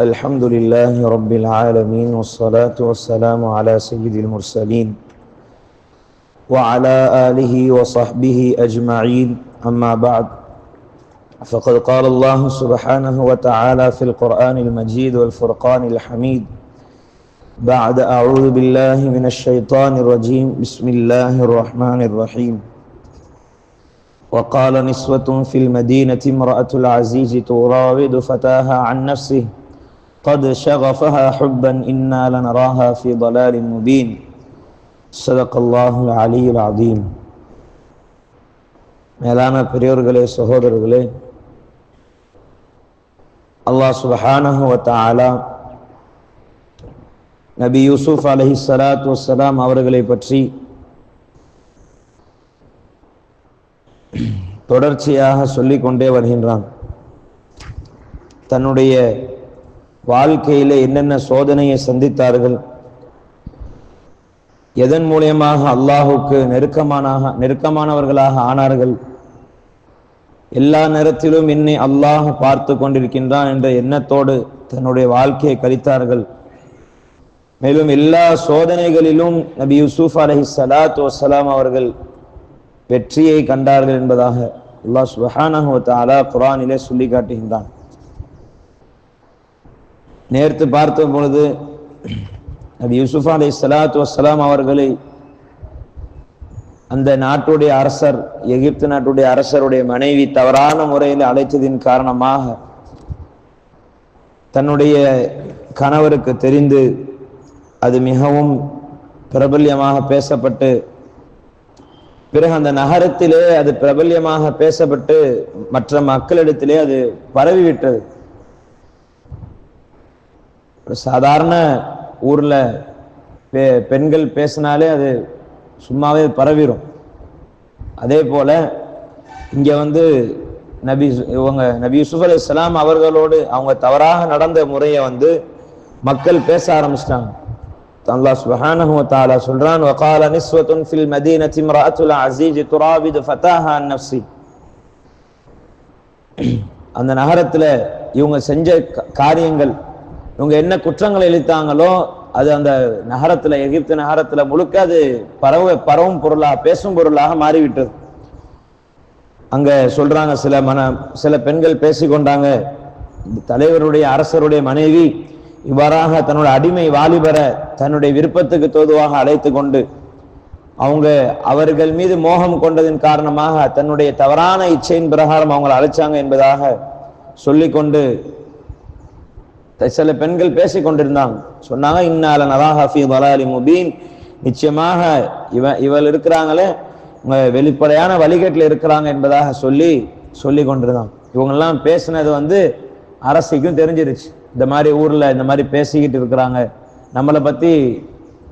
الحمد لله رب العالمين والصلاة والسلام على سيد المرسلين وعلى آله وصحبه أجمعين. أما بعد فقد قال الله سبحانه وتعالى في القرآن المجيد والفرقان الحميد بعد أعوذ بالله من الشيطان الرجيم بسم الله الرحمن الرحيم. وقال نسوة في المدينة امرأة العزيز تراود فتاها عن نفسه قد شغفها حبا إنا لنراها في ضلال مبين صدق الله العلي العظيم மேலான பெரியோர்களே சகோதரர்களே அல்லாஹ் சுபஹானஹு வ தஆலா நபி யூசுப் அலஹி சலாத்து வசலாம் அவர்களை பற்றி தொடர்ச்சியாக சொல்லிக்கொண்டே வருகின்றான் தன்னுடைய வாழ்க்கையில என்னென்ன சோதனையை சந்தித்தார்கள்? எதன் மூலியமாக அல்லாஹுக்கு நெருக்கமானாக நெருக்கமானவர்களாக ஆனார்கள்? எல்லா நேரத்திலும் என்னை அல்லாஹ் பார்த்து கொண்டிருக்கின்றான் என்ற எண்ணத்தோடு தன்னுடைய வாழ்க்கையை கழித்தார்கள். மேலும் எல்லா சோதனைகளிலும் நபி யூசுப் அலஹி சலாத்து வசலாம் அவர்கள் வெற்றியை கண்டார்கள் என்பதாக அல்லாஹ் சுபஹானஹு தஆலா சொல்லி காட்டுகின்றான். நேர்த்து பார்த்த பொழுது நபி யூசுப் அலை சலாத்து வசலாம் அவர்களை அந்த நாட்டுடைய அரசர் எகிப்து நாட்டுடைய அரசருடைய மனைவி தவறான முறையில் அழைத்ததின் காரணமாக தன்னுடைய கணவருக்கு தெரிந்து அது மிகவும் பிரபல்யமாக பேசப்பட்டு பிறகு அந்த நகரத்திலே அது பிரபல்யமாக பேசப்பட்டு மற்ற மக்களிடத்திலே அது பரவிவிட்டது. சாதாரண ஊரில் பெ பெண்கள் பேசினாலே அது சும்மாவே பரவிடும் அதே போல் இங்கே வந்து நபி இவங்க நபி யூசுப் அலி இஸ்லாம் அவர்களோடு அவங்க தவறாக நடந்த முறையை வந்து மக்கள் பேச ஆரம்பிச்சிட்டாங்க. அல்லாஹ் சுபஹானஹு வ தஆலா சொல்றான் வகால நிஸ்வத்துன் ஃபில் மதீனத்தி இம்ராஅத்துல் அஸீஜ் துராபிது ஃபதாஹா அன் நஃப்ஸி. அந்த நகரத்துல இவங்க செஞ்ச காரியங்கள் இவங்க என்ன குற்றங்களை இழுத்தாங்களோ அது அந்த நகரத்துல எகிப்து நகரத்துல முழுக்க அது பரவ பரவும் பொருளாக பேசும் பொருளாக மாறிவிட்டது. அங்க சொல்றாங்க சில மன சில பெண்கள் பேசிக்கொண்டாங்க தலைவருடைய அரசருடைய மனைவி இவ்வாறாக தன்னோட அடிமை வாலிபரை தன்னுடைய விருப்பத்துக்கு தோதுவாக அழைத்து கொண்டு அவங்க அவர்கள் மீது மோகம் கொண்டதின் காரணமாக தன்னுடைய தவறான இச்சையின் பிரகாரம் அவங்களை அழைச்சாங்க என்பதாக சொல்லிக்கொண்டு சில பெண்கள் பேசிக் கொண்டிருந்தாங்க. சொன்னாங்க இன்னால நராஹி வலாலி முபீன். நிச்சயமாக இவ இவள் இருக்கிறாங்களே வெளிப்படையான வழிகேட்டில் இருக்கிறாங்க என்பதாக சொல்லி சொல்லி கொண்டிருந்தாங்க. இவங்கெல்லாம் பேசினது வந்து அரசுக்கும் தெரிஞ்சிருச்சு. இந்த மாதிரி ஊரில் இந்த மாதிரி பேசிக்கிட்டு இருக்கிறாங்க. நம்மளை பற்றி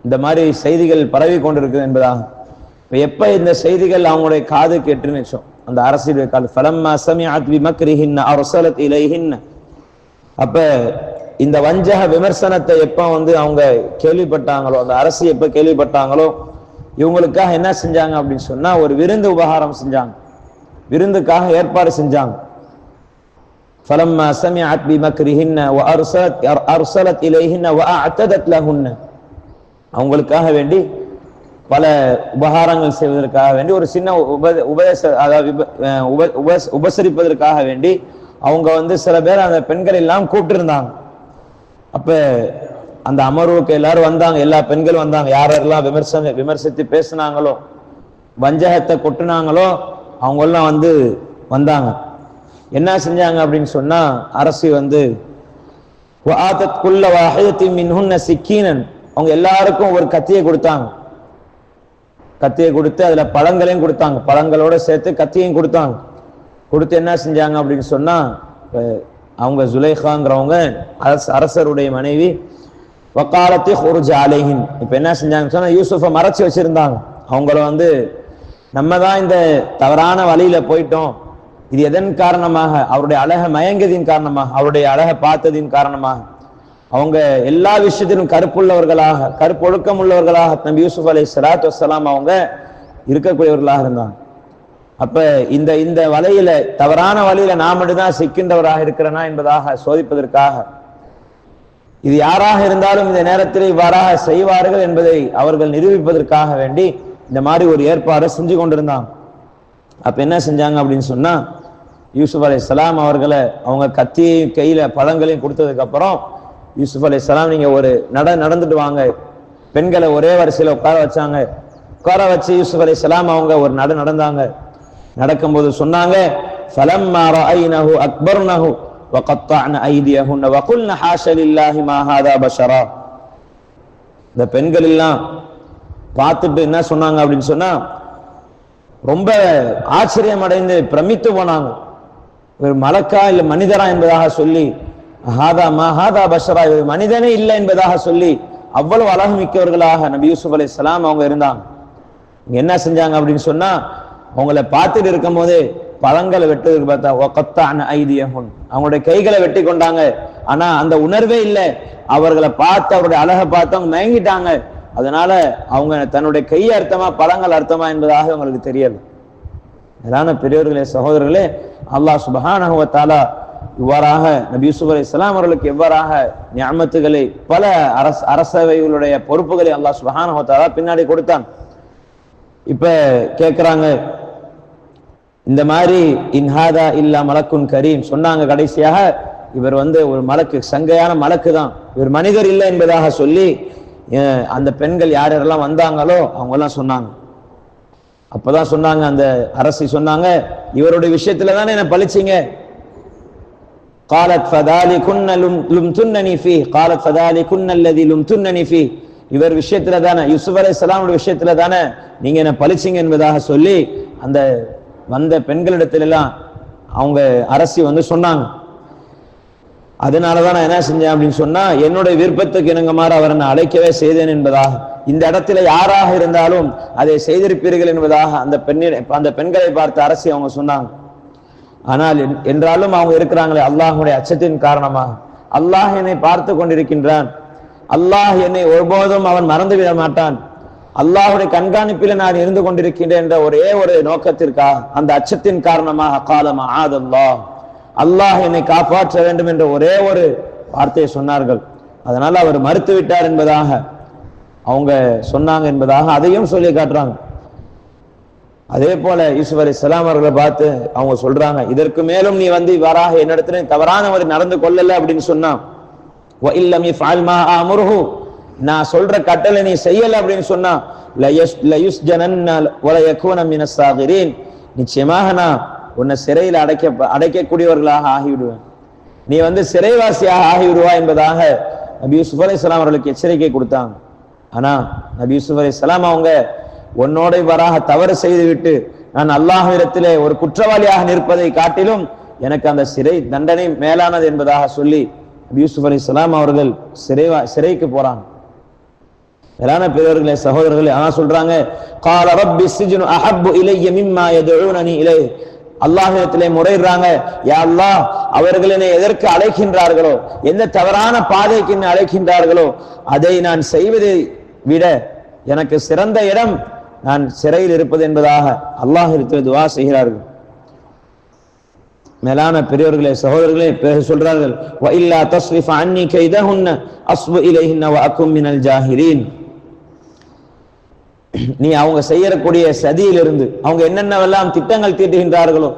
இந்த மாதிரி செய்திகள் பரவி கொண்டிருக்குது என்பதாக. இப்போ எப்போ இந்த செய்திகள் அவங்களுடைய காது கேட்டு நிச்சோம் அந்த அரசியலுடைய கால ஃபலம்மா ஆத்வி மக்ரிஹின்ன அரசலத் இலைஹின் அப்போ இந்த வஞ்சக விமர்சனத்தை எப்ப வந்து அவங்க கேள்விப்பட்டாங்களோ அந்த அரசு எப்ப கேள்விப்பட்டாங்களோ இவங்களுக்காக என்ன செஞ்சாங்க அப்படின்னு சொன்னா ஒரு விருந்து உபகாரம் செஞ்சாங்க விருந்துக்காக ஏற்பாடு செஞ்சாங்க فلما سمعت بمكرهن وارسلت ارسلت اليهن واعتدت لهن அவங்களுக்காக வேண்டி பல உபகாரங்கள் செய்வதற்காக வேண்டி ஒரு சின்ன உப உபதேச அதாவது உபசரிப்பதற்காக வேண்டி அவங்க வந்து சில பேர் அந்த பெண்கள் எல்லாம் கூப்பிட்டு இருந்தாங்க அப்ப அந்த அமர்வுக்கு எல்லாரும் வந்தாங்க எல்லா பெண்களும் வந்தாங்க. யாரெல்லாம் விமர்சன விமர்சித்து பேசினாங்களோ வஞ்சகத்தை கொட்டினாங்களோ அவங்கெல்லாம் வந்து வந்தாங்க. என்ன செஞ்சாங்க அப்படின்னு சொன்னா அரசு வந்து சிக்கீனன். அவங்க எல்லாருக்கும் ஒரு கத்தியை கொடுத்தாங்க. கத்தியை கொடுத்து அதுல பழங்களையும் கொடுத்தாங்க. பழங்களோட சேர்த்து கத்தியையும் கொடுத்தாங்க. கொடுத்து என்ன செஞ்சாங்க அப்படின்னு சொன்னா அவங்க ஜுலேஹாங்கிறவங்க அரசருடைய மனைவி வக்காலத்தி ஹொருஜ் அலேஹின். இப்ப என்ன செஞ்சாங்க சொன்னா யூசுஃபை மறைச்சு வச்சிருந்தாங்க. அவங்கள வந்து நம்ம தான் இந்த தவறான வழியில போயிட்டோம். இது எதன் காரணமாக? அவருடைய அழக மயங்கியதின் காரணமாக அவருடைய அழக பார்த்ததின் காரணமாக. அவங்க எல்லா விஷயத்திலும் கருப்புள்ளவர்களாக கருப்பொழுக்கம் உள்ளவர்களாக நம்பி யூசுப் அலை சலாத் வசலாம் அவங்க இருக்கக்கூடியவர்களாக இருந்தாங்க. அப்ப இந்த இந்த வலையில தவறான வழியில நான் மட்டும்தான் சிக்கின்றவராக இருக்கிறனா என்பதாக சோதிப்பதற்காக. இது யாராக இருந்தாலும் இந்த நேரத்தில் இவ்வாறாக செய்வார்கள் என்பதை அவர்கள் நிரூபிப்பதற்காக வேண்டி இந்த மாதிரி ஒரு ஏற்பாடை செஞ்சு கொண்டிருந்தாங்க அப்ப என்ன செஞ்சாங்க அப்படின்னு சொன்னா யூசுப் அலை சலாம் அவர்களை அவங்க கத்தியையும் கையில பழங்களையும் கொடுத்ததுக்கு அப்புறம் யூசுப் அலை சலாம் நீங்க ஒரு நட நடந்துட்டு வாங்க. பெண்களை ஒரே வரிசையில உட்கார வச்சாங்க. உட்கார வச்சு யூசுப் அலை சலாம் அவங்க ஒரு நட நடந்தாங்க. நடக்கும்போது சொன்னாங்க فَلَمَّا رَأَيْنَهُ أَكْبَرْنَهُ وَقَطَّعْنَ أَيْدِيَهُنَّ وَقُلْنَ حَاشَ لِلَّهِ مَا هَذَا بَشَرًا இந்த பெண்கள் எல்லாம் பார்த்துட்டு என்ன சொன்னாங்க அப்படின்னு சொன்னா ரொம்ப ஆச்சரியம் அடைந்து பிரமித்து போனாங்க ஒரு மலக்கா இல்ல மனிதரா என்பதாக சொல்லி ஹாதா மா ஹாதா பஷரா இவர் மனிதனே இல்லை என்பதாக சொல்லி அவ்வளவு அழகு மிக்கவர்களாக நபி யூசுப் அலை அவங்க இருந்தாங்க இங்க என்ன செஞ்சாங்க அப்படின்னு சொன்னா அவங்கள பார்த்துட்டு இருக்கும் போது பழங்களை வெட்டுறதுக்கு பார்த்தா ஒக்கத்தான ஐதியகுன் அவங்களுடைய கைகளை வெட்டி கொண்டாங்க. ஆனா அந்த உணர்வே இல்லை. அவர்களை பார்த்து அவருடைய அழகை பார்த்து அவங்க மயங்கிட்டாங்க. அதனால அவங்க தன்னுடைய கை அர்த்தமா பழங்கள் அர்த்தமா என்பதாக அவங்களுக்கு தெரியல. மேலான பெரியவர்களே சகோதரர்களே அல்லாஹ் சுபஹானகுவத்தாலா இவ்வாறாக நபி யூசுப் இஸ்லாம் அவர்களுக்கு எவ்வாறாக நியமத்துகளை பல அரச அரசவைகளுடைய பொறுப்புகளை அல்லாஹ் சுபஹானகுவத்தாலா பின்னாடி கொடுத்தான். இப்போ கேட்குறாங்க இந்த மாதிரி இன்ஹாதா இல்லா மலக்குன் கரீம் சொன்னாங்க கடைசியாக இவர் வந்து ஒரு மலக்கு சங்கையான மலக்கு தான். இவர் மனிதர் இல்லை என்பதாக சொல்லி அந்த பெண்கள் யார் யாரெல்லாம் வந்தாங்களோ அவங்கெல்லாம் சொன்னாங்க. அப்போதான் சொன்னாங்க அந்த அரசி சொன்னாங்க இவருடைய விஷயத்துல தானே என்ன பழிச்சிங்க? காலத் ஃபதாலி குன்னலும் லும்துன்னனி ஃபி காலத் ஃபதாலி குன்னல்லதி லும்துன்னனி ஃபி இவர் விஷயத்துல தானே யூசுப் அலைஹிஸ்ஸலாமுடைய விஷயத்துல தானே நீங்க என்ன பழிச்சிங்க என்பதாக சொல்லி அந்த வந்த பெண்களிடத்துல எல்லாம் அவங்க அரசி வந்து சொன்னாங்க. அதனாலதான் நான் என்ன செஞ்சேன் அப்படின்னு சொன்னா என்னுடைய விருப்பத்துக்கு இணங்குமாறு அவரை நான் அழைக்கவே செய்தேன் என்பதாக. இந்த இடத்துல யாராக இருந்தாலும் அதை செய்திருப்பீர்கள் என்பதாக அந்த பெண்ணிட அந்த பெண்களை பார்த்து அரசி அவங்க சொன்னாங்க. ஆனால் என்- என்றாலும் அவங்க இருக்கிறாங்களே அல்லாஹுடைய அச்சத்தின் காரணமாக. அல்லாஹ் என்னை பார்த்து கொண்டிருக்கின்றான். அல்லாஹ் என்னை ஒருபோதும் அவன் மறந்து விட மாட்டான். அல்லாஹுடைய கண்காணிப்பில் நான் இருந்து கொண்டிருக்கின்றேன் என்ற ஒரே ஒரு நோக்கத்திற்கா அந்த அச்சத்தின் காரணமாக காலம் ஆதல்லா அல்லாஹ் என்னை காப்பாற்ற வேண்டும் என்ற ஒரே ஒரு வார்த்தையை சொன்னார்கள். அதனால் அவர் மறுத்து விட்டார் என்பதாக அவங்க சொன்னாங்க என்பதாக அதையும் சொல்லி காட்டுறாங்க. அதே போல ஈஸ்வரி சலாம் அவர்களை பார்த்து அவங்க சொல்றாங்க இதற்கு மேலும் நீ வந்து இவ்வாறாக என்னிடத்துல தவறான ஒரு நடந்து கொள்ளல அப்படின்னு சொன்னான். இல்லம் யஃஅல் மா அமுருஹு." நான் சொல்ற கட்டளை நீ செய்யல அப்படின்னு சொன்னா லயஸ்- லயுஸ்ஜனன்ன வல யகூன மினஸ் சாகிரீன். நிச்சயமாக நான் உன்னை சிறையில் அடைக்க அடைக்கக்கூடியவர்களாக ஆகிவிடுவேன் நீ வந்து சிறைவாசியாக ஆகிவிடுவா என்பதாக நபி யூசுப் அலி அவர்களுக்கு எச்சரிக்கை கொடுத்தாங்க ஆனா நபி யூசுப் அலி அவங்க உன்னோட வராக தவறு செய்துவிட்டு நான் அல்லாஹிடத்திலே ஒரு குற்றவாளியாக நிற்பதை காட்டிலும் எனக்கு அந்த சிறை தண்டனை மேலானது என்பதாக சொல்லி யூசுப் அலி அவர்கள் சிறைவா சிறைக்கு போறாங்க. மேலான பெரியவர்களே சகோதரர்களே ஆனா சொல்றாங்க கால ரப்பி சிஜ்னு அஹப்பு இலைய மிம்மா யதுஊனனி இலை அல்லாஹிடத்திலே முறையிடுறாங்க யா அல்லாஹ் அவர்கள் என்னை எதற்கு அழைக்கின்றார்களோ எந்த தவறான பாதைக்கு என்னை அழைக்கின்றார்களோ அதை நான் செய்வதை விட எனக்கு சிறந்த இடம் நான் சிறையில் இருப்பது என்பதாக அல்லாஹ் துவா செய்கிறார்கள். மேலான பெரியவர்களே சகோதரர்களே பிறகு சொல்றார்கள் வ தஸ்ரிஃப் அன்னி கைதஹுன்ன அஸ்பு இலைஹின்ன வ அக்கும் மினல் ஜாஹிரீன் நீ அவங்க செய்யக்கூடிய சதியிலிருந்து அவங்க என்னென்னவெல்லாம் திட்டங்கள் தீட்டுகின்றார்களோ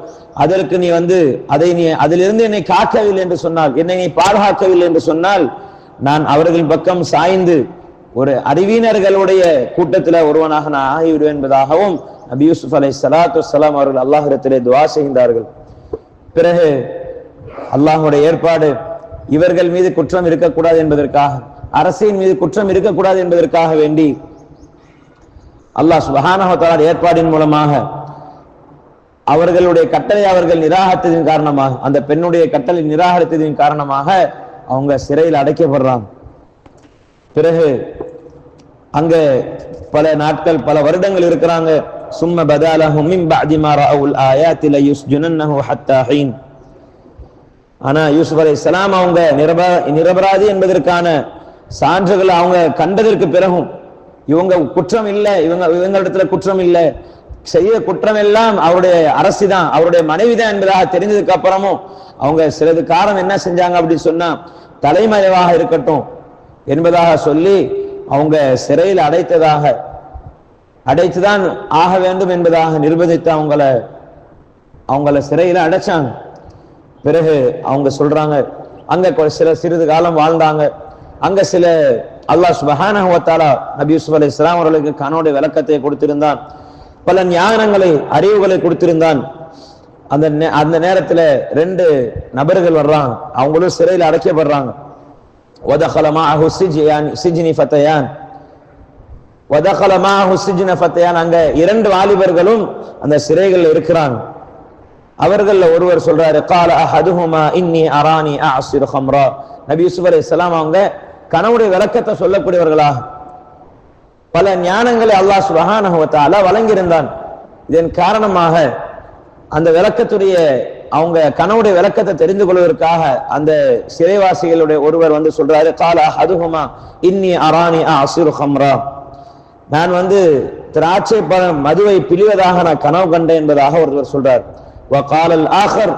அதற்கு நீ வந்து அதை நீ அதிலிருந்து என்னை காக்கவில்லை என்று சொன்னால் என்னை நீ பாதுகாக்கவில்லை என்று சொன்னால் நான் அவர்களின் பக்கம் சாய்ந்து ஒரு அறிவினர்களுடைய கூட்டத்தில் ஒருவனாக நான் ஆகிவிடுவேன் என்பதாகவும் நபி யூசுப் அலை சலாத்து சலாம் அவர்கள் அல்லாஹிடத்திலே துவா செய்கின்றார்கள். பிறகு அல்லாஹுடைய ஏற்பாடு இவர்கள் மீது குற்றம் இருக்கக்கூடாது என்பதற்காக அரசின் மீது குற்றம் இருக்கக்கூடாது என்பதற்காக வேண்டி அல்லாஹ் சுபஹானஹு ஏற்பாடின் மூலமாக அவர்களுடைய கட்டளை அவர்கள் நிராகரித்ததின் காரணமாக அந்த பெண்ணுடைய கட்டளை நிராகரித்ததின் காரணமாக அவங்க சிறையில் அடைக்கப்படுறாங்க. பிறகு அங்க பல நாட்கள் பல வருடங்கள் இருக்கிறாங்க. சும்ம பதாலஹும் من بعد ما رأوا الآيات ليسجننه حتى حين. ஆனா யூசுப் அலைஹிஸ்ஸலாம் அவங்க நிரப நிரபராதி என்பதற்கான சான்றுகளை அவங்க கண்டதற்கு பிறகும் இவங்க குற்றம் இல்லை இவங்க இவங்களிடத்துல குற்றம் இல்லை செய்த குற்றம் எல்லாம் அவருடைய அரசு தான் அவருடைய மனைவி தான் என்பதாக தெரிஞ்சதுக்கு அப்புறமும் அவங்க சிலது காலம் என்ன செஞ்சாங்க அப்படின்னு சொன்னா தலைமறைவாக இருக்கட்டும் என்பதாக சொல்லி அவங்க சிறையில் அடைத்ததாக அடைத்துதான் ஆக வேண்டும் என்பதாக நிர்பந்தித்து அவங்கள அவங்கள சிறையில் அடைச்சாங்க. பிறகு அவங்க சொல்றாங்க அங்க சில சிறிது காலம் வாழ்ந்தாங்க. அங்க சில அல்லாஹ் சுபஹானஹத்தாலா நபி யூசுப் அலி இஸ்லாம் அவர்களுக்கு கனோடைய விளக்கத்தை கொடுத்திருந்தான். பல ஞானங்களை அறிவுகளை கொடுத்திருந்தான். அந்த அந்த நேரத்துல ரெண்டு நபர்கள் வர்றாங்க. அவங்களும் சிறையில் அடைக்கப்படுறாங்க. ஒதகலமா அஹு சிஜியான் சிஜினி ஃபத்தையான். அங்க இரண்டு வாலிபர்களும் அந்த சிறைகள் இருக்கிறாங்க. அவர்கள்ல ஒருவர் சொல்றாரு கால அஹதுஹுமா இன்னி அரானி அஸ்ரு ஹம்ரா. நபி யூசுப் அலைஹிஸ்ஸலாம் அவங்க கனவுடைய விளக்கத்தை சொல்லக்கூடியவர்களாக பல ஞானங்களை அல்லாஹ் சுப்ஹானஹு வழங்கியிருந்தான். இதன் காரணமாக அந்த விளக்கத்துடைய அவங்க கனவுடைய விளக்கத்தை தெரிந்து கொள்வதற்காக அந்த சிறைவாசிகளுடைய ஒருவர் வந்து சொல்றாரு கால அஹதுஹுமா இன்னி அராணி அஸ்ரு ஹம்ரா. நான் வந்து திராட்சை பழம் மதுவை பிழிவதாக நான் கனவு கண்டேன் என்பதாக ஒருவர் சொல்றார். வகாலல் ஆஹர்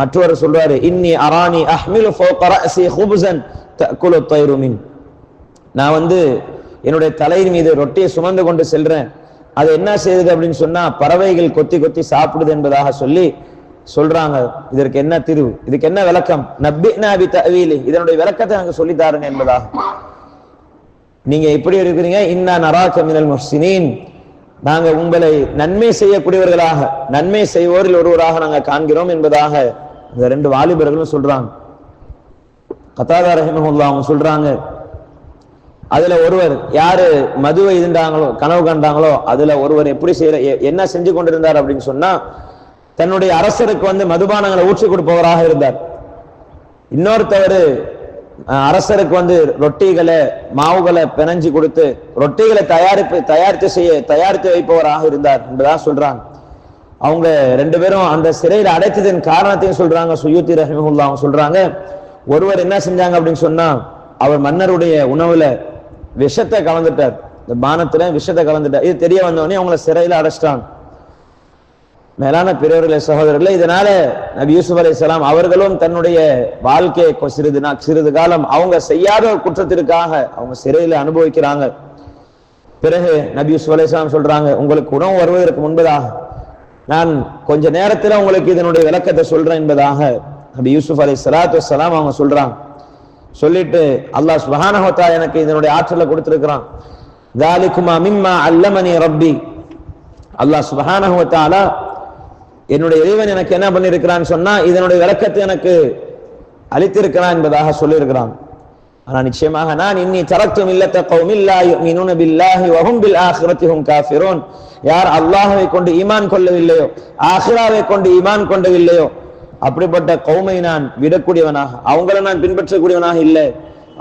மற்றவர் சொல்றாரு இன்னி அரானி அஹ்மில் ஃபௌக ரஅசி நான் வந்து என்னுடைய தலையின் மீது ரொட்டியை சுமந்து கொண்டு செல்றேன். அது என்ன செய்யுது அப்படின்னு சொன்னா பறவைகள் கொத்தி கொத்தி சாப்பிடுது என்பதாக சொல்லி சொல்றாங்க. இதற்கு என்ன தீர்வு? இதுக்கு என்ன விளக்கம்? நப்பி நாபி தவீலி இதனுடைய விளக்கத்தை அங்க சொல்லி தாருங்க என்பதாக. நீங்க எப்படி இருக்கிறீங்க இன்னா நராக்க மினல் முஹ்சினின். நாங்க உங்களை நன்மை செய்யக்கூடியவர்களாக நன்மை செய்வோரில் ஒருவராக நாங்க காண்கிறோம் என்பதாக இந்த ரெண்டு வாலிபர்களும் சொல்றாங்க. கத்தாதா ரஹிமஹுல்லா அவங்க சொல்றாங்க. அதுல ஒருவர் யாரு மதுவை இருந்தாங்களோ கனவு கண்டாங்களோ அதுல ஒருவர் எப்படி செய்யற எ- என்ன செஞ்சு கொண்டிருந்தார் அப்படின்னு சொன்னா தன்னுடைய அரசருக்கு வந்து மதுபானங்களை ஊற்றி கொடுப்பவராக இருந்தார். இன்னொருத்தவர் அரசருக்கு வந்து ரொட்டிகளை மாவுகளை பிணைஞ்சு கொடுத்து ரொட்டிகளை தயாரிப்பு தயாரித்து செய்ய தயாரித்து வைப்பவராக இருந்தார் என்பதாக சொல்றாங்க. அவங்க ரெண்டு பேரும் அந்த சிறையில் அடைத்ததின் காரணத்தையும் சொல்றாங்க சுயூத்தி ரஹிமுல்லா அவங்க சொல்றாங்க. ஒருவர் என்ன செஞ்சாங்க அப்படின்னு சொன்னா அவர் மன்னருடைய உணவுல விஷத்தை கலந்துட்டார். இந்த பானத்துல விஷத்தை கலந்துட்டார். இது தெரிய வந்தவொடனே அவங்கள சிறையில அடைச்சிட்டாங்க. மேலான பெரியவர்களே சகோதரர்களே இதனால நபி யூசுப் அலி இஸ்லாம் அவர்களும் தன்னுடைய வாழ்க்கையை சிறிது நாள் சிறிது காலம் அவங்க செய்யாத குற்றத்திற்காக அவங்க சிறையில் அனுபவிக்கிறாங்க. பிறகு நபி யூசுப் அலி இஸ்லாம் சொல்றாங்க உங்களுக்கு உணவு வருவதற்கு முன்பதாக நான் கொஞ்ச நேரத்தில் உங்களுக்கு இதனுடைய விளக்கத்தை சொல்றேன் என்பதாக நபி யூசுப் அலி சலாத்து வலாம் அவங்க சொல்றாங்க. சொல்லிட்டு அல்லாஹ் சுபஹானஹத்தா எனக்கு இதனுடைய ஆற்றலை கொடுத்திருக்கிறான். தாலிகுமா மிம்மா அல்லமனி ரப்பி. அல்லாஹ் சுபஹானஹத்தாலா என்னுடைய இறைவன் எனக்கு என்ன பண்ணியிருக்கிறான் சொன்னா இதனுடைய விளக்கத்தை எனக்கு அளித்திருக்கிறான் என்பதாக சொல்லியிருக்கிறான். ஆனா நிச்சயமாக நான் இன்னி தரத்தும் இல்லத்த கௌமில்லா யுமினுன பில்லாஹி வஹும் பில் ஆஹிரத்திஹும் காஃபிரூன். யார் அல்லாஹ்வை கொண்டு ஈமான் கொள்ளவில்லையோ ஆஹிராவை கொண்டு ஈமான் கொண்டவில்லையோ அப்படிப்பட்ட கௌமை நான் விடக்கூடியவனாக அவங்கள நான் பின்பற்றக்கூடியவனாக இல்லை.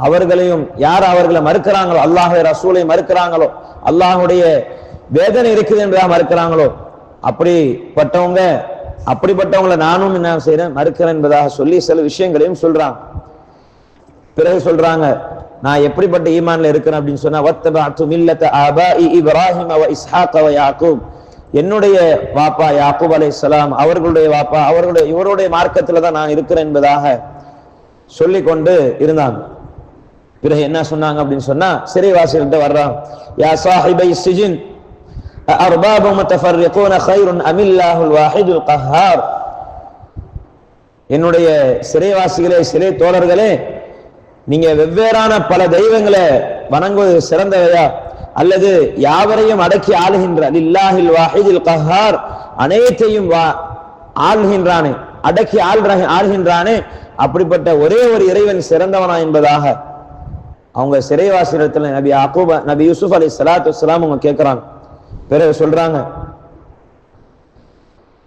அவர்களையும் யார் அவர்களை மறுக்கிறாங்களோ அல்லாஹை ரசூலை மறுக்கிறாங்களோ அல்லாஹுடைய வேதனை இருக்குது என்றா மறுக்கிறாங்களோ அப்படிப்பட்டவங்க அப்படிப்பட்டவங்களை நானும் என்ன செய்யறேன் மறுக்கிறேன் என்பதாக சொல்லி சில விஷயங்களையும் சொல்றான். பிறகு சொல்றாங்க நான் எப்படிப்பட்ட ஈமான்ல இருக்கிறேன் அப்படின்னு சொன்னா வத்தபஅத்து மில்லத ஆபாஇ இப்ராஹிம அவ இஸ்ஹாக வ யாக்கூப். என்னுடைய வாப்பா யாக்கூப் அலைஹிஸ்ஸலாம் அவர்களுடைய வாப்பா அவர்களுடைய இவருடைய மார்க்கத்துல தான் நான் இருக்கிறேன் என்பதாக சொல்லிக்கொண்டு இருந்தாங்க. பிறகு என்ன சொன்னாங்க அப்படின்னு சொன்னா சிறைவாசிகள்கிட்ட வர்றான் யா சாஹிபை சிஜின் அர்பாபு முத்தஃபர்ரிகூன கைருன் அமில்லாஹுல் வாஹிதுல் கஹார் என்னுடைய சிறைவாசிகளே சிறை தோழர்களே நீங்க வெவ்வேறான பல தெய்வங்களை வணங்குவது சிறந்தவையா? அல்லது யாவரையும் அடக்கி ஆளுகின்ற அலில்லாஹில் வாஹிதில் கஹார் அனைத்தையும் வா- ஆள்கின்றானே அடக்கி ஆள்ற ஆள்கின்றானே அப்படிப்பட்ட ஒரே ஒரு இறைவன் சிறந்தவனா என்பதாக அவங்க சிறைவாசிடத்துல நபி அக்கூப நபி யூசுப் அலி சலாத்து வலாம் அவங்க கேட்கிறாங்க. பிறகு சொல்றாங்க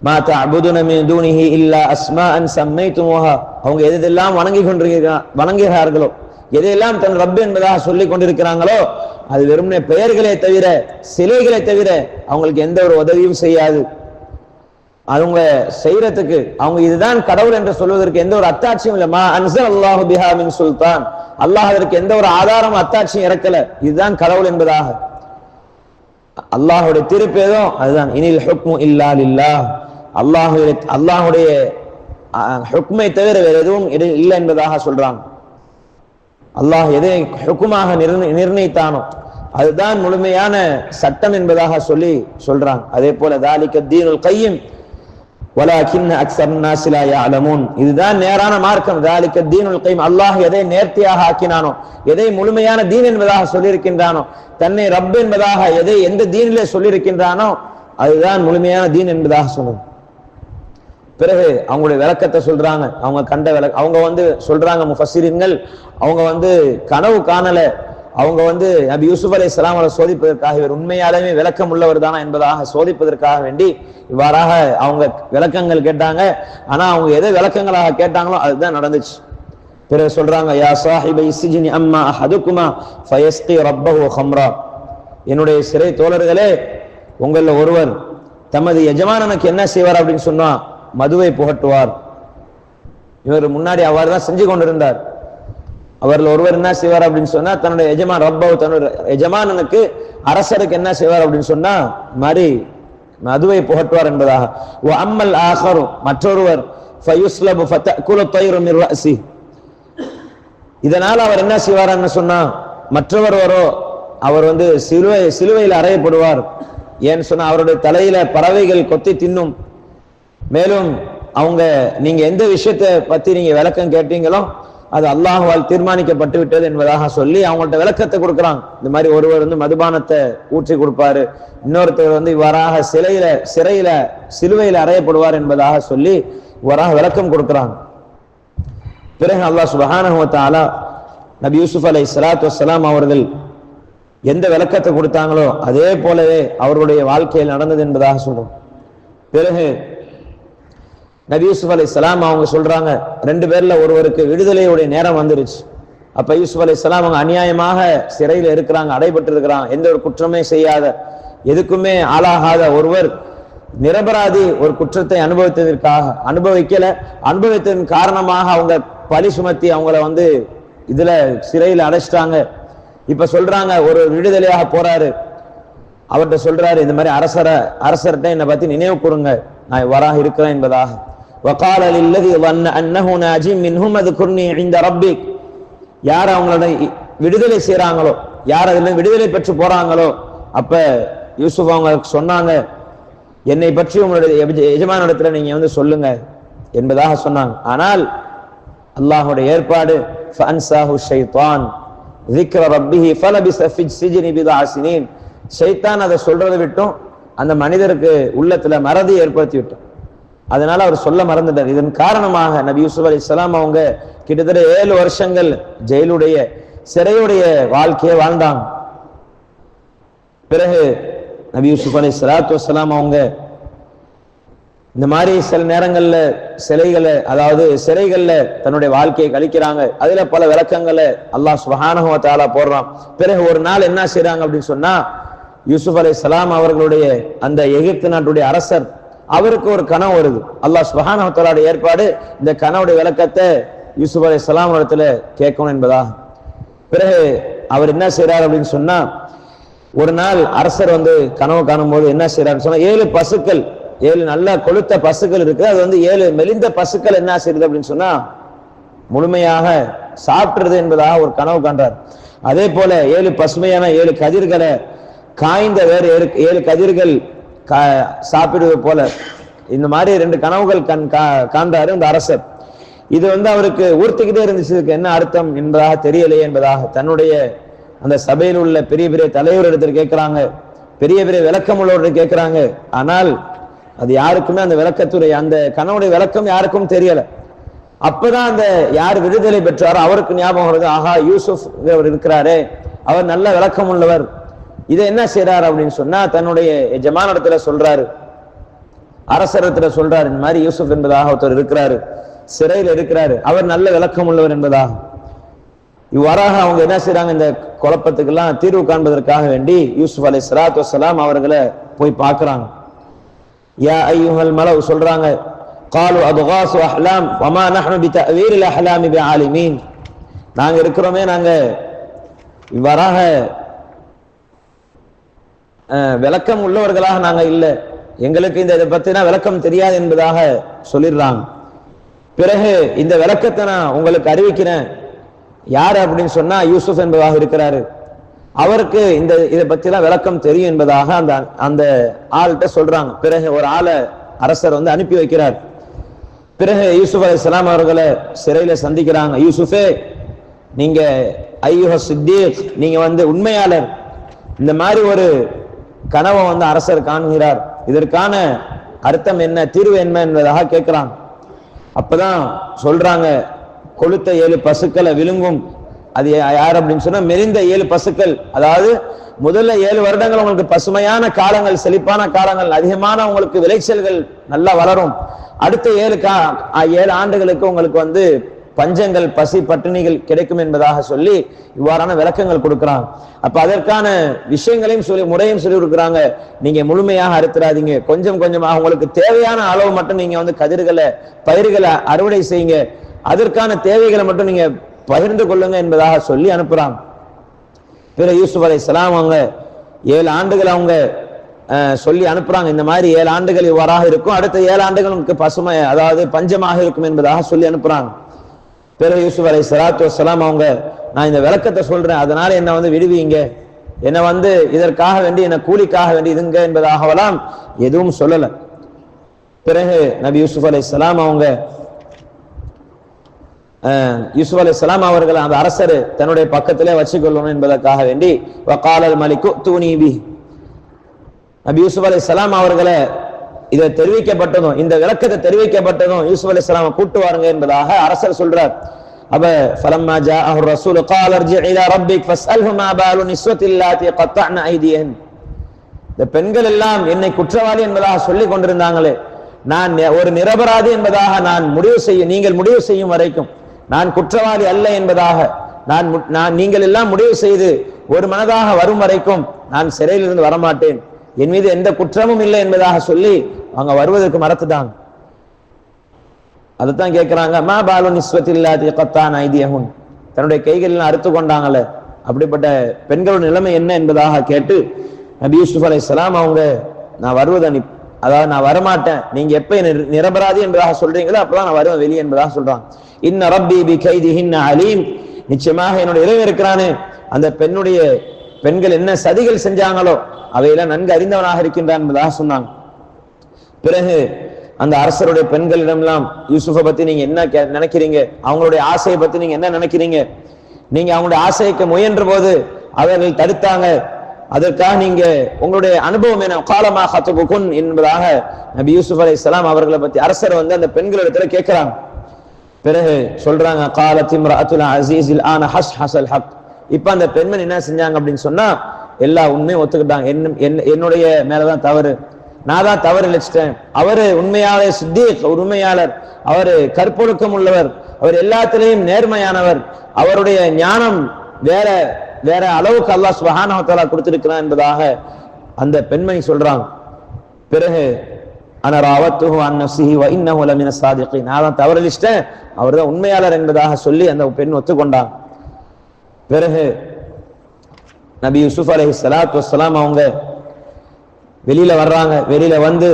மா தஅபுதுன அவங்க எதெல்லாம் வணங்கி கொண்டிருக்கிறா வணங்குகிறார்களோ எதையெல்லாம் தன் ரப் என்பதாக சொல்லிக் கொண்டிருக்கிறாங்களோ அது வெறும் பெயர்களே தவிர சிலைகளை தவிர அவங்களுக்கு எந்த ஒரு உதவியும் செய்யாது. அவங்க செய்யறதுக்கு அவங்க இதுதான் கடவுள் என்று சொல்வதற்கு எந்த ஒரு அத்தாட்சியும் இல்லை. மா அல்லாஹு பிஹா சுல்தான். அல்லாஹ் அதற்கு எந்த ஒரு ஆதாரம் அத்தாட்சியும் இறக்கல. இதுதான் கடவுள் என்பதாக. அல்லாஹுடைய தீர்ப்பு ஏதோ அதுதான். இனில் ஹுக்மு இல்லா இல்லா அல்லாஹுடைய அல்லாஹுடைய ஹுக்மை தவிர வேறு எதுவும் இல்லை என்பதாக சொல்றாங்க. அல்லாஹ் எதை ஹுக்குமாக நிர்ண- நிர்ணயித்தானோ அதுதான் முழுமையான சட்டம் என்பதாக சொல்லி சொல்றாங்க. அதே போல தாலிக்க தீனுல் கையும் இதுதான் நேரான மார்க்கம். தாலிக்க தீனுல் கைம் அல்லாஹ் எதை நேர்த்தியாக ஆக்கினானோ எதை முழுமையான தீன் என்பதாக சொல்லியிருக்கின்றானோ தன்னை ரப் என்பதாக எதை எந்த தீனிலே சொல்லியிருக்கின்றானோ அதுதான் முழுமையான தீன் என்பதாக சொல்லுது. பிறகு அவங்களுடைய விளக்கத்தை சொல்றாங்க. அவங்க கண்ட விளக்க அவங்க வந்து சொல்றாங்க முஃபஸ்ஸிரீன்கள். அவங்க வந்து கனவு காணலை. அவங்க வந்து நபி யூசுப் அலை அவரை சோதிப்பதற்காக இவர் உண்மையாலுமே விளக்கம் உள்ளவர் தானா என்பதாக சோதிப்பதற்காக வேண்டி இவ்வாறாக அவங்க விளக்கங்கள் கேட்டாங்க. ஆனா அவங்க எதை விளக்கங்களாக கேட்டாங்களோ அதுதான் நடந்துச்சு. பிறகு சொல்றாங்க யா சாஹிபை சிஜினி அம்மா ஹதுக்குமா ஃபயஸ்தி ரப்பஹு ஹம்ரா. என்னுடைய சிறை தோழர்களே உங்களில் ஒருவர் தமது எஜமானனுக்கு என்ன செய்வார் அப்படின்னு சொன்னா மதுவை புகட்டுவார். இவர் முன்னாடி அவ்வாறு தான் செஞ்சு கொண்டிருந்தார். அவர்ல ஒருவர் என்ன செய்வார் அப்படின்னு சொன்னா தன்னுடைய எஜமான் ரப்பவ் தன்னுடைய எஜமானனுக்கு அரசருக்கு என்ன செய்வார் அப்படின்னு சொன்னா இந்த மாதிரி மதுவை புகட்டுவார் என்பதாக. ஓ அம்மல் ஆகரும் மற்றொருவர் இதனால் அவர் என்ன செய்வார்னு சொன்னா மற்றவர் வரோ அவர் வந்து சிலுவை சிலுவையில் அறையப்படுவார். ஏன்னு சொன்னா அவருடைய தலையில பறவைகள் கொத்தி தின்னும். மேலும் அவங்க நீங்க எந்த விஷயத்தை பத்தி நீங்க விளக்கம் கேட்டீங்களோ அது அல்லாஹுவால் தீர்மானிக்கப்பட்டு விட்டது என்பதாக சொல்லி அவங்கள்ட்ட விளக்கத்தை கொடுக்குறாங்க. இந்த மாதிரி ஒருவர் வந்து மதுபானத்தை ஊற்றி கொடுப்பாரு. இன்னொருத்தர் வந்து இவ்வாறாக சிலையில சிறையில சிலுவையில் அறையப்படுவார் என்பதாக சொல்லி இவ்வாறாக விளக்கம் கொடுக்குறாங்க. பிறகு அல்லாஹ் சுபஹானஹு நபி யூசுப் அலை சலாத் வசலாம் அவர்கள் எந்த விளக்கத்தை கொடுத்தாங்களோ அதே போலவே அவர்களுடைய வாழ்க்கையில் நடந்தது என்பதாக சொல்றோம் பிறகு நபி யூசுப் அலி சலாம் அவங்க சொல்றாங்க ரெண்டு பேர்ல ஒருவருக்கு விடுதலையுடைய நேரம் வந்துருச்சு. அப்ப யூசுப் அலி சலாம் அவங்க அநியாயமாக சிறையில் இருக்கிறாங்க அடைபட்டு இருக்கிறாங்க எந்த ஒரு குற்றமே செய்யாத எதுக்குமே ஆளாகாத ஒருவர் நிரபராதி ஒரு குற்றத்தை அனுபவித்ததற்காக அனுபவிக்கல. அனுபவித்ததன் காரணமாக அவங்க பழி சுமத்தி அவங்கள வந்து இதுல சிறையில் அடைச்சிட்டாங்க. இப்ப சொல்றாங்க ஒரு விடுதலையாக போறாரு. அவர்கிட்ட சொல்றாரு இந்த மாதிரி அரசர அரசர்கிட்ட என்னை பத்தி நினைவு கூறுங்க. நான் வராக இருக்கிறேன் என்பதாக. وقال للذي ظن انه ناج منهم اذكرني عند ربك யார் அவங்களோட இ- விடுதலை செய்றாங்களோ யார் அதுல விடுதலை பெற்று போறாங்களோ அப்ப யூசுப் அவங்க சொன்னாங்க என்னை பற்றி உங்களுடைய எஜ- எஜமானிடத்துல நீங்க வந்து சொல்லுங்க என்பதாக சொன்னாங்க ஆனால் அல்லாஹ்வுடைய ஏற்பாடு ஃபஅன்சாஹு ஷைத்தான் ذِكْرَ رَبِّهِ فَلَبِثَ فِي السِّجْنِ بِضْعَ سِنِينَ ஷைத்தான் அதை சொல்றதை விட்டும் அந்த மனிதருக்கு உள்ளத்துல மறதி ஏற்படுத்தி விட்டோம் அதனால அவர் சொல்ல மறந்துட்டார். இதன் காரணமாக நபி யூசுப் அலி அவங்க கிட்டத்தட்ட ஏழு வருஷங்கள் ஜெயிலுடைய சிறையுடைய வாழ்க்கையை வாழ்ந்தாங்க. பிறகு நபி யூசுப் அலி சலாத்து வலாம் அவங்க இந்த மாதிரி சில நேரங்கள்ல சிலைகளை அதாவது சிறைகள்ல தன்னுடைய வாழ்க்கையை கழிக்கிறாங்க. அதுல பல விளக்கங்களை அல்லாஹ் சுபஹானஹு போடுறான். பிறகு ஒரு நாள் என்ன செய்யறாங்க அப்படின்னு சொன்னா யூசுப் அலை சலாம் அவர்களுடைய அந்த எகிப்து நாட்டுடைய அரசர் அவருக்கு ஒரு கனவு வருது. அல்லாஹ் சுபஹானஹு ஏற்பாடு இந்த கனவுடைய விளக்கத்தை யூசுப் அலி இஸ்லாம் இடத்துல கேட்கணும் என்பதா பிறகு அவர் என்ன செய்யறார் அப்படின்னு சொன்னா ஒரு நாள் அரசர் வந்து கனவு காணும்போது என்ன செய்யறாருன்னு சொன்னா ஏழு பசுக்கள் ஏழு நல்லா கொளுத்த பசுக்கள் இருக்கு அது வந்து ஏழு மெலிந்த பசுக்கள் என்ன செய்யுது அப்படின்னு சொன்னா முழுமையாக சாப்பிடுறது என்பதாக ஒரு கனவு காண்றார். அதே போல ஏழு பசுமையான ஏழு கதிர்களை காய்ந்த வேறு ஏழு ஏழு கதிர்கள் கா- சாப்பிடுவது போல. இந்த மாதிரி ரெண்டு கனவுகள் கண் கா- காண்றாரு இந்த அரசர். இது வந்து அவருக்கு ஊர்த்திக்கிட்டே இருந்துச்சு. இதுக்கு என்ன அர்த்தம் என்பதாக தெரியலையே என்பதாக. தன்னுடைய அந்த சபையில் உள்ள பெரிய பெரிய தலைவர் இடத்துல கேட்கிறாங்க. பெரிய பெரிய விளக்கம் உள்ளவர்கள் கேட்கிறாங்க. ஆனால் அது யாருக்குமே அந்த விளக்கத்துறை அந்த கனவுடைய விளக்கம் யாருக்கும் தெரியல. அப்பதான் அந்த யார் விடுதலை பெற்றாரோ அவருக்கு ஞாபகம் வருது. ஆஹா யூசுஃப் அவர் இருக்கிறாரே. அவர் நல்ல விளக்கம் உள்ளவர் இதை என்ன செய்யறாரு அப்படின்னு சொன்னா தன்னுடைய எஜமானத்துல சொல்றாரு. அரசரத்துல சொல்றாரு இந்த மாதிரி யூசுப் என்பதாக ஒருத்தர் இருக்கிறாரு. சிறையில் இருக்கிறாரு. அவர் நல்ல விளக்கம் உள்ளவர் என்பதாக. இவ்வாறாக அவங்க என்ன செய்யறாங்க இந்த குழப்பத்துக்கெல்லாம் தீர்வு காண்பதற்காக வேண்டி யூசுப் அலை சலாத்து வலாம் அவர்களை போய் பார்க்கறாங்க. யா ஐயுஹல் மலவு சொல்றாங்க காலு அதுகாசு அஹ்லாம் வமா நஹ்னு பி தவீரில் அஹ்லாமி பி இருக்கிறோமே நாங்க. இவ்வாறாக விளக்கம் உள்ளவர்களாக நாங்க இல்லை. எங்களுக்கு இந்த இதை பத்தினா விளக்கம் தெரியாது என்பதாக சொல்லிடுறாங்க. பிறகு இந்த விளக்கத்தை நான் உங்களுக்கு அறிவிக்கிறேன். யார் அப்படின்னு சொன்னா யூசுப் என்பதாக இருக்கிறாரு. அவருக்கு இந்த இதை பத்திலாம் விளக்கம் தெரியும் என்பதாக அந்த அந்த ஆள்கிட்ட சொல்றாங்க. பிறகு ஒரு ஆளை அரசர் வந்து அனுப்பி வைக்கிறார். பிறகு யூசுப் அலைஹிஸ்ஸலாம் அவர்களை சிறையில சந்திக்கிறாங்க. யூசுஃபே நீங்க ஐயுஹ சித்தீக் நீங்க வந்து உண்மையாளர். இந்த மாதிரி ஒரு கனவை வந்து அரசர் காண்கிறார். இதற்கான அர்த்தம் என்ன தீர்வு என்ன என்பதாக கேட்கிறான். அப்பதான் சொல்றாங்க கொளுத்த ஏழு பசுக்களை விழுங்கும். அது யா- யார் அப்படின்னு சொன்னா மெலிந்த ஏழு பசுக்கள். அதாவது முதல்ல ஏழு வருடங்கள் உங்களுக்கு பசுமையான காலங்கள் செழிப்பான காலங்கள் அதிகமான உங்களுக்கு விளைச்சல்கள் நல்லா வளரும். அடுத்த ஏழு கா ஏழு ஆண்டுகளுக்கு உங்களுக்கு வந்து பஞ்சங்கள் பசி பட்டினிகள் கிடைக்கும் என்பதாக சொல்லி இவ்வாறான விளக்கங்கள் கொடுக்கிறாங்க அப்ப அதற்கான விஷயங்களையும் சொல்லி முறையும் சொல்லி கொடுக்குறாங்க. நீங்க முழுமையாக அறுத்துறாதீங்க கொஞ்சம் கொஞ்சமாக உங்களுக்கு தேவையான அளவு மட்டும் நீங்க வந்து கதிர்களை பயிர்களை அறுவடை செய்யுங்க. அதற்கான தேவைகளை மட்டும் நீங்க பகிர்ந்து கொள்ளுங்க என்பதாக சொல்லி அனுப்புறாங்க பிற யூசுப் அலை அவங்க ஏழு ஆண்டுகள் அவங்க சொல்லி அனுப்புறாங்க. இந்த மாதிரி ஏழு ஆண்டுகள் இவ்வாறாக இருக்கும். அடுத்த ஏழு ஆண்டுகள் உங்களுக்கு பசுமை அதாவது பஞ்சமாக இருக்கும் என்பதாக சொல்லி அனுப்புறாங்க. பிறகு யூசுப் அலை சலாத்து வசலாம் அவங்க நான் இந்த விளக்கத்தை சொல்றேன் அதனால என்ன வந்து விடுவீங்க. என்னை வந்து இதற்காக வேண்டி என்ன கூலிக்காக வேண்டி இதுங்க என்பதாகவெல்லாம் எதுவும் சொல்லல. பிறகு நபி யூசுப் அலை அவங்க அஹ், அலி இஸ்லாம் அவர்கள் அந்த அரசர் தன்னுடைய பக்கத்திலே வச்சுக்கொள்ளணும் என்பதற்காக வேண்டி வக்காலல் மலிக்கு தூணீபி நபி யூசுப் அலை அவர்களை இதை தெரிவிக்கப்பட்டதும் இந்த விளக்கத்தை தெரிவிக்கப்பட்டதும் யூசுப் அலை கூட்டு வாருங்க என்பதாக அரசர் சொல்றார் அப்ப فلما جاءه الرسول قال ارجع الى ربك فاساله ما بال النسوة اللاتي قطعن ايديهن இந்த பெண்கள் எல்லாம் என்னை குற்றவாளி என்பதாக சொல்லிக் கொண்டிருந்தாங்களே நான் நி- ஒரு நிரபராதி என்பதாக நான் முடிவு செய்ய நீங்கள் முடிவு செய்யும் வரைக்கும் நான் குற்றவாளி அல்ல என்பதாக நான் மு- நான் நீங்கள் எல்லாம் முடிவு செய்து ஒரு மனதாக வரும் வரைக்கும் நான் சிறையிலிருந்து வரமாட்டேன் என் மீது எந்த குற்றமும் இல்லை என்பதாக சொல்லி அவங்க வருவதற்கு மறத்துட்டாங்க அதைத்தான் கேட்கிறாங்க மா பாலு நிஸ்வத்தில்லாதி கத்தான் ஐதியகுன் தன்னுடைய கைகளில் அறுத்து கொண்டாங்களே அப்படிப்பட்ட பெண்களோட நிலைமை என்ன என்பதாக கேட்டு நபி யூசுப் அலைஹிஸ்ஸலாம் அவங்க நான் வருவதை நீ அதாவது நான் வரமாட்டேன். நீங்க எப்ப நிரபராதி என்பதாக சொல்றீங்களோ அப்பதான் நான் வருவேன் வெளியே என்பதாக சொல்றான் இன்ன ரப்பி பி கைதிஹின் அலீம். நிச்சயமாக என்னுடைய இறைவன் இருக்கிறானே. அந்த பெண்ணுடைய பெண்கள் என்ன சதிகள் செஞ்சாங்களோ அவையெல்லாம் நன்கு அறிந்தவனாக இருக்கின்றான் என்பதாக சொன்னாங்க. பிறகு அந்த அரசருடைய பெண்களிடம்லாம் யூசுஃபை பத்தி நீங்க என்ன நினைக்கிறீங்க? அவங்களுடைய ஆசையை பத்தி நீங்க என்ன நினைக்கிறீங்க? நீங்க அவங்களுடைய ஆசைக்கு முயன்ற போது அவர்கள் தடுத்தாங்க. அதற்காக நீங்க உங்களுடைய அனுபவம் என்ன? காலமாக ஹத்துபுகுன் என்பதாக நபி யூசுப் இஸ்லாம் அவர்களை பத்தி அரசர் வந்து அந்த பெண்களிடத்துல கேட்கிறாங்க. பிறகு சொல்றாங்க காலத் இம்ரஅத்துல் அசீஸில் ஆன ஹஸ் ஹசல் ஹக். இப்ப அந்த பெண்மணி என்ன செஞ்சாங்க அப்படின்னு சொன்னா எல்லா உண்மையும் ஒத்துக்கிட்டாங்க. என்ன என்னுடைய மேலதான் தவறு. நான் தான் தவறு இழைச்சிட்டேன். அவரு உண்மையாளர் சித்தீக் ஒரு உண்மையாளர். அவரு கற்பொழுக்கம் உள்ளவர். அவர் எல்லாத்திலையும் நேர்மையானவர். அவருடைய ஞானம் வேற வேற அளவுக்கு அல்லாஹ் சுபஹானஹு வ கொடுத்திருக்கிறான் என்பதாக அந்த பெண்மணி சொல்றாங்க பிறகு அன ராவத்துஹு வ இன்னஹு லமின நான் தான் தவறலிச்சிட்டேன் அவர் தான் உண்மையாளர் என்பதாக சொல்லி அந்த பெண் ஒத்துக்கொண்டாங்க பிறகு நபி யூசுப் அலைஹி சலாத் வஸ்ஸலாம் அவங்க வெளியில வர்றாங்க. வெளியில வந்து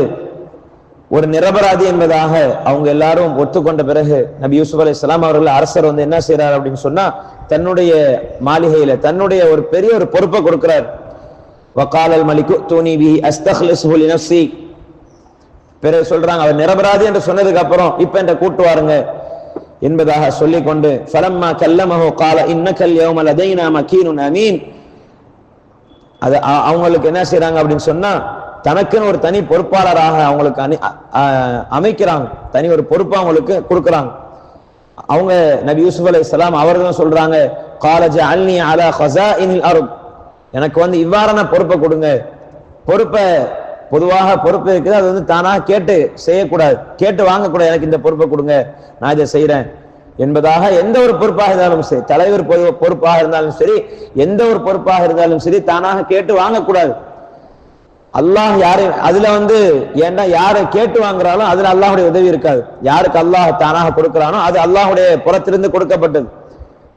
ஒரு நிரபராதி என்பதாக அவங்க எல்லாரும் ஒத்துக்கொண்ட பிறகு நபி யூசுப் அலி சலாம் அவர்கள் அரசர் வந்து என்ன செய்யறாரு அப்படின்னு சொன்னா தன்னுடைய மாளிகையில தன்னுடைய ஒரு பெரிய ஒரு பொறுப்பை கொடுக்கிறார். வக்காலல் மலிக்கு தூணி பி அஸ்தஹ்லிஸ்ஹு பிறகு சொல்றாங்க அவர் நிரபராதி என்று சொன்னதுக்கு அப்புறம் இப்ப என்ற கூட்டு வாருங்க. என்பதாக சொல்லிக்கொண்டு ஃபலம்மா கல்லமஹோ கால இன்னக்கல் யௌம நாம மக்கீனுன் அமீன். அது அவங்களுக்கு என்ன செய்யறாங்க அப்படின்னு சொன்னா தனக்குன்னு ஒரு தனி பொறுப்பாளராக அவங்களுக்கு அணி அமைக்கிறாங்க. தனி ஒரு பொறுப்பு அவங்களுக்கு கொடுக்குறாங்க. அவங்க நபி யூசுப் அலைஹிஸ்ஸலாம் அவர்களும் சொல்றாங்க காலஜ அல்னி அலா ஹசா இன் அருப் எனக்கு வந்து இவ்வாறான பொறுப்பை கொடுங்க. பொறுப்பை பொதுவாக பொறுப்பு இருக்குது. அது வந்து தானாக கேட்டு செய்யக்கூடாது. கேட்டு வாங்கக்கூடாது. எனக்கு இந்த பொறுப்பை கொடுங்க. நான் இதை செய்கிறேன் என்பதாக எந்த ஒரு பொறுப்பாக இருந்தாலும் சரி தலைவர் பொது- பொறுப்பாக இருந்தாலும் சரி எந்த ஒரு பொறுப்பாக இருந்தாலும் சரி தானாக கேட்டு வாங்கக்கூடாது. அல்லாஹ் யாரை அதுல வந்து ஏன்னா யாரை கேட்டு வாங்குறாலும் அதுல அல்லாஹுடைய உதவி இருக்காது. யாருக்கு அல்லாஹ் தானாக கொடுக்கிறானோ அது அல்லாஹ்வுடைய புறத்திலிருந்து கொடுக்கப்பட்டது.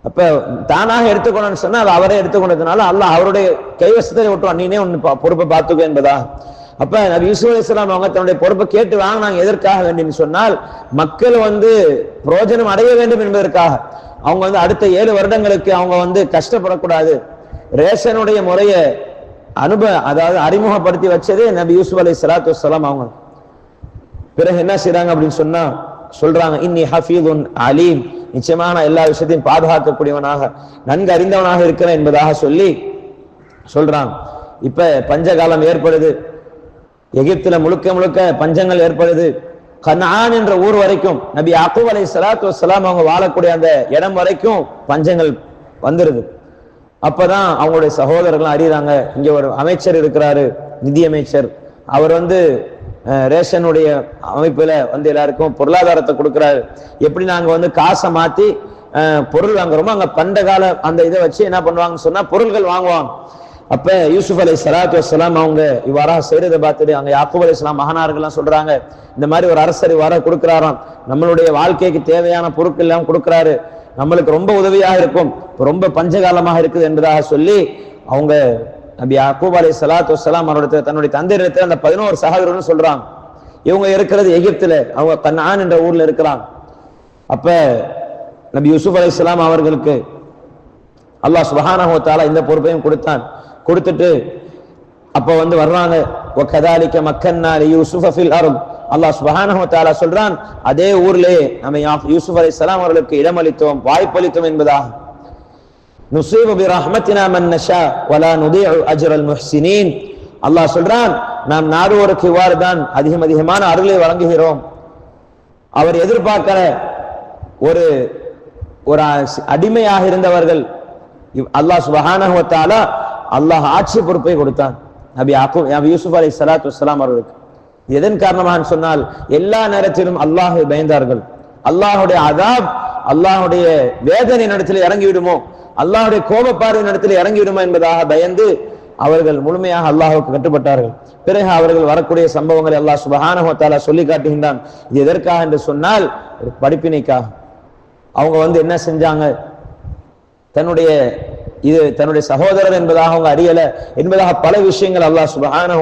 அப்ப தானாக எடுத்துக்கணும்னு சொன்னா அது அவரே எடுத்துக்கொண்டதுனால அல்லாஹ் அவருடைய கைவசத்தை விட்டுவான் நீனே ஒன்னு பொறுப்பை பார்த்துக்கோ என்பதா அப்ப நபி யூசுப் அலைஹிஸ்ஸலாம் அவங்க தன்னுடைய பொறுப்பை கேட்டு வாங்கினாங்க. எதற்காக வேண்டும் சொன்னால் மக்கள் வந்து பிரயோஜனம் அடைய வேண்டும் என்பதற்காக. அவங்க வந்து அடுத்த ஏழு வருடங்களுக்கு அவங்க வந்து கஷ்டப்படக்கூடாது. ரேஷனுடைய முறையை அனுப அதாவது அறிமுகப்படுத்தி வச்சது நபி யூசுப் அலி சலாத்து வலாம் அவங்க. பிறகு என்ன செய்றாங்க அப்படின்னு சொன்னா சொல்றாங்க இன்னி ஹஃபீதுன் அலீம். நிச்சயமாக நான் எல்லா விஷயத்தையும் பாதுகாக்கக்கூடியவனாக நன்கு அறிந்தவனாக இருக்கிறேன் என்பதாக சொல்லி சொல்றாங்க. இப்ப பஞ்சகாலம் ஏற்படுது. எகிப்துல முழுக்க முழுக்க பஞ்சங்கள் ஏற்படுது. கனான் என்ற ஊர் வரைக்கும் நபி அக்கூப் அலை சலாத்து வலாம் அவங்க வாழக்கூடிய அந்த இடம் வரைக்கும் பஞ்சங்கள் வந்துருது. அப்பதான் அவங்களுடைய சகோதரர்கள் அறியறாங்க இங்க ஒரு அமைச்சர் இருக்கிறாரு நிதி அமைச்சர் அவர் வந்து ரேஷனுடைய அமைப்புல வந்து எல்லாருக்கும் பொருளாதாரத்தை கொடுக்கிறாரு. எப்படி நாங்க வந்து காசை மாத்தி பொருள் வாங்குறோமோ அங்க பண்ட கால அந்த இதை வச்சு என்ன பண்ணுவாங்கன்னு சொன்னா பொருள்கள் வாங்குவாங்க. அப்ப யூசுப் அலை சலாத்து வசலாம் அவங்க இவ்வாறாக செய்யறதை பார்த்துட்டு அங்க யாக்கூப் அலி இஸ்லாம் மகனார்கள்லாம் சொல்றாங்க இந்த மாதிரி ஒரு அரசர் இவ்வாறாக கொடுக்கிறாராம். நம்மளுடைய வாழ்க்கைக்கு தேவையான பொருட்கள் எல்லாம் கொடுக்கிறாரு. நம்மளுக்கு ரொம்ப உதவியாக இருக்கும். ரொம்ப பஞ்சகாலமாக இருக்குது என்பதாக சொல்லி அவங்க நபி யாக்கூப் அலி சலாத்து வசலாம் அவருடைய தன்னுடைய தந்தையிடத்தில் அந்த பதினோரு சகோதரர்கள் சொல்றாங்க. இவங்க இருக்கிறது எகிப்துல. அவங்க கண்ணான் என்ற ஊர்ல இருக்கிறாங்க. அப்ப நபி யூசுப் அலை அவர்களுக்கு அல்லாஹ் சுபஹானஹு தாலா இந்த பொறுப்பையும் கொடுத்தான். கொடுத்துட்டு அப்போ வந்து வர்றாங்க. ஒக்கதாலிக்க மக்கன்னாலி யூசுஃப் ஃபில் அருள் அல்லாஹ் சுபஹானஹாலா சொல்றான் அதே ஊர்லயே நம்ம யூசுப் அலி இஸ்லாம் அவர்களுக்கு இடமளித்தோம் வாய்ப்பளித்தோம் என்பதாக. நுசீபு பி ரஹ்மத்தினா நஷா வலா நுதீஉ அஜ்ரல் முஹ்சினீன். அல்லாஹ் சொல்றான் நாம் நாடுவோருக்கு இவ்வாறு தான் அதிகம் அதிகமான அருளை வழங்குகிறோம். அவர் எதிர்பார்க்கிற ஒரு ஒரு அடிமையாக இருந்தவர்கள் அல்லாஹ் சுபஹானஹு வத்தாலா அல்லாஹ் ஆட்சி பொறுப்பை கொடுத்தான். நபி யாக்கூப் நபி யூசுப் அலி சலாத்து வலாம் அவர்களுக்கு. எதன் காரணமாக சொன்னால் எல்லா நேரத்திலும் அல்லாஹை பயந்தார்கள். அல்லாஹுடைய அதாப் அல்லாஹுடைய வேதனை நடத்தில் இறங்கிவிடுமோ? அல்லாஹுடைய கோபப்பார்வை நடத்தில் இறங்கிவிடுமோ என்பதாக பயந்து அவர்கள் முழுமையாக அல்லாஹுக்கு கட்டுப்பட்டார்கள். பிறகு அவர்கள் வரக்கூடிய சம்பவங்களை அல்லாஹ் சுபஹானஹு சொல்லி காட்டுகின்றான். இது எதற்காக என்று சொன்னால் ஒரு படிப்பினைக்காக. அவங்க வந்து என்ன செஞ்சாங்க? தன்னுடைய இது தன்னுடைய சகோதரர் என்பதாக அவங்க அறியல என்பதாக பல விஷயங்கள் அல்லாஹ் சுபஹானஹு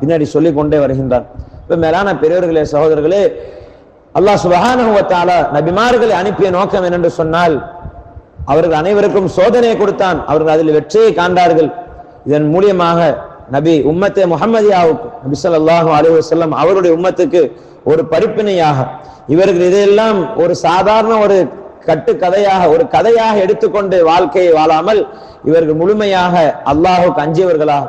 பின்னாடி சொல்லிக் கொண்டே வருகின்றான். இப்ப மேலான பெரியவர்களே சகோதரர்களே அல்லாஹ் சுபஹானஹு நபிமார்களை அனுப்பிய நோக்கம் என்னென்று சொன்னால் அவர்கள் அனைவருக்கும் சோதனையை கொடுத்தான். அவர்கள் அதில் வெற்றியை காண்டார்கள் இதன் மூலியமாக நபி உம்மத்தே முகமதியாவுக்கு நபி சொல்லாஹு அலைஹி செல்லம் அவருடைய உம்மத்துக்கு ஒரு படிப்பினையாக இவர்கள் இதையெல்லாம் ஒரு சாதாரண ஒரு கட்டு கதையாக ஒரு கதையாக எடுத்துக்கொண்டு வாழ்க்கையை வாழாமல் இவர்கள் முழுமையாக அல்லாஹுக்கு அஞ்சியவர்களாக.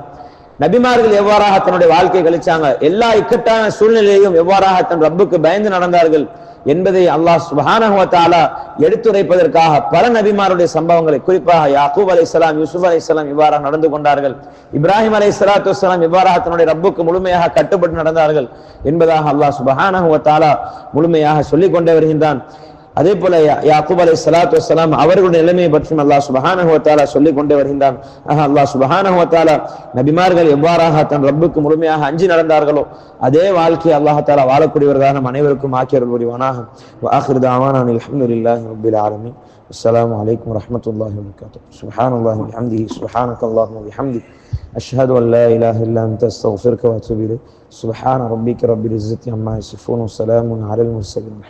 நபிமார்கள் எவ்வாறாக தன்னுடைய வாழ்க்கையை கழிச்சாங்க? எல்லா இக்கட்டான சூழ்நிலையும் எவ்வாறாக தன் ரப்புக்கு பயந்து நடந்தார்கள் என்பதை அல்லாஹ் சுப்ஹானஹு எடுத்துரைப்பதற்காக பல நபிமாருடைய சம்பவங்களை குறிப்பாக யாக்கூப் அலைஹிஸ்ஸலாம் யூசுப் அலைஹிஸ்ஸலாம் இவ்வாறாக நடந்து கொண்டார்கள். இப்ராஹிம் அலைஹிஸ்ஸலாத்து வஸ்ஸலாம் இவ்வாறாக தன்னுடைய ரப்புக்கு முழுமையாக கட்டுப்பட்டு நடந்தார்கள் என்பதாக அல்லாஹ் சுப்ஹானஹு முழுமையாக சொல்லிக் கொண்டே வருகின்றான். அதே போல யா- யாக்கூப் அலை சலாத்து வசலாம் அவர்களுடைய நிலைமையை பற்றியும் அல்லாஹ் சுபஹானஹு வ தஆலா சொல்லிக் கொண்டே வருகின்றான் ஆக அல்லாஹ் சுபஹானஹு வ தஆலா நபிமார்கள் எவ்வாறாக தன் ரப்புக்கு முழுமையாக அஞ்சி நடந்தார்களோ அதே வாழ்க்கையை அல்லாஹ் தஆலா வாழக்கூடியவர்களாக நம் அனைவருக்கும் ஆக்கியர்கள் புரிவானாக வாஹிர் தாவானா அல்ஹம்துலில்லாஹி ரப்பில் ஆலமீன் அஸ்ஸலாமு அலைக்கும் வரஹ்மத்துல்லாஹி வபரகாத்துஹு சுப்ஹானல்லாஹி வபிஹம்திஹி சுப்ஹானக அல்லாஹும்ம வபிஹம்திக் அஷ்ஹது அன் லா இலாஹ இல்லா அன்த அஸ்தக்ஃபிருக வ அத்தூபு இலைக் சுப்ஹான ரப்பிக ரப்பில் இஸ்ஸத்தி அம்மா யசிஃபூன் வ ஸலாமுன் அலல் முர்சலீன்